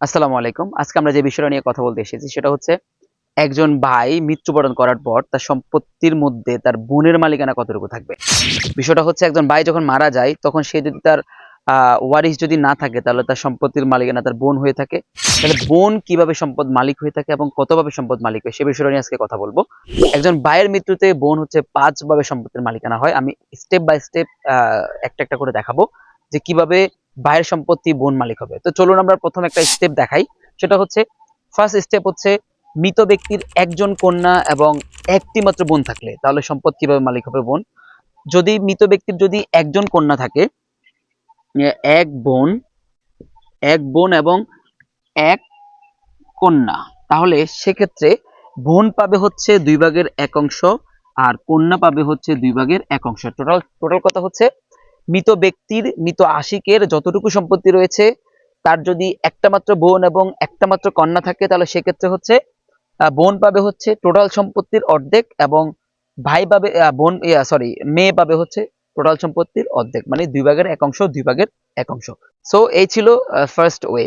আসসালামু আলাইকুম। আজকে আমরা যে বিষয়টা নিয়ে কথা বলতে এসেছি সেটা হচ্ছে একজন ভাই মৃত্যুবরণ করার পর তার সম্পত্তির মধ্যে তার বোনের মালিকানা কতটুকু থাকবে? বিষয়টা হচ্ছে একজন ভাই যখন মারা যায়, তখন সে যদি তার ওয়ারিস যদি না থাকে, তাহলে তার সম্পত্তির মালিকানা তার বোন হয়ে থাকে। তাহলে বোন কীভাবে সম্পদ মালিক হয়ে থাকে এবং কতভাবে সম্পদ মালিক হয়, সে বিষয়টা নিয়ে আজকে কথা বলব। একজন ভাইয়ের মৃত্যুতে বোন হচ্ছে পাঁচ ভাবে সম্পত্তির মালিকানা হয়। আমি স্টেপ বাই স্টেপ একটা একটা করে দেখাবো যে কীভাবে ভাইয়ের সম্পত্তি, বোন মালিক হবে। তো চলুন আমরা প্রথম একটা স্টেপ দেখাই। সেটা হচ্ছে ফার্স্ট স্টেপ হচ্ছে, মৃত ব্যক্তির একজন কন্যা এবং একটি মাত্র বোন থাকলে, তাহলে সম্পদ কীভাবে মালিক হবে বোন? যদি মৃত ব্যক্তির যদি একজন কন্যা থাকে এক বোন এক বোন এবং এক কন্যা, তাহলে সেক্ষেত্রে বোন পাবে হচ্ছে দুই ভাগের এক অংশ আর কন্যা পাবে হচ্ছে দুই ভাগের এক অংশ। টোটাল টোটাল কথা হচ্ছে মৃত ব্যক্তির, মৃত আশিকের যতটুকু সম্পত্তি রয়েছে, তার যদি একটা মাত্র বোন এবং একটা মাত্র কন্যা থাকে, তাহলে সেক্ষেত্রে হচ্ছে বোন পাবে হচ্ছে টোটাল সম্পত্তির অর্ধেক এবং ভাই পাবে বোন সরি মেয়ে পাবে হচ্ছে টোটাল সম্পত্তির অর্ধেক মানে দুই ভাগের এক অংশ, দুই ভাগের এক অংশ। সো এই ছিল ফার্স্ট ওয়ে